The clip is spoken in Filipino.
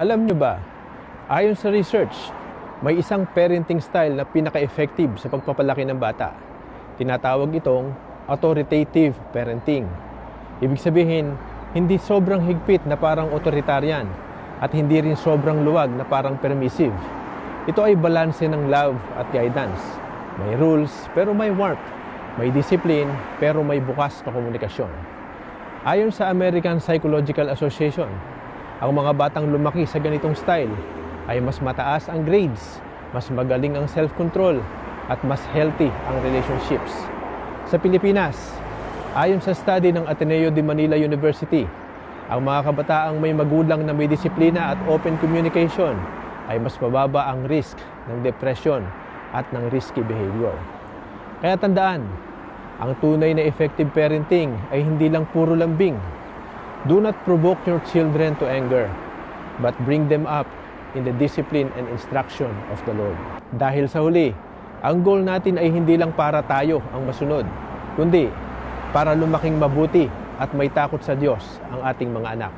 Alam nyo ba, ayon sa research, may isang parenting style na pinaka-effective sa pagpapalaki ng bata. Tinatawag itong authoritative parenting. Ibig sabihin, hindi sobrang higpit na parang authoritarian at hindi rin sobrang luwag na parang permissive. Ito ay balanse ng love at guidance. May rules pero may warmth. May discipline pero may bukas na komunikasyon. Ayon sa American Psychological Association, ang mga batang lumaki sa ganitong style ay mas mataas ang grades, mas magaling ang self-control, at mas healthy ang relationships. Sa Pilipinas, ayon sa study ng Ateneo de Manila University, ang mga kabataang may magulang na may disiplina at open communication ay mas mababa ang risk ng depression at ng risky behavior. Kaya tandaan, ang tunay na effective parenting ay hindi lang puro lambing. Do not provoke your children to anger, but bring them up in the discipline and instruction of the Lord. Dahil sa huli, ang goal natin ay hindi lang para tayo ang masunod, kundi para lumaking mabuti at may takot sa Diyos ang ating mga anak.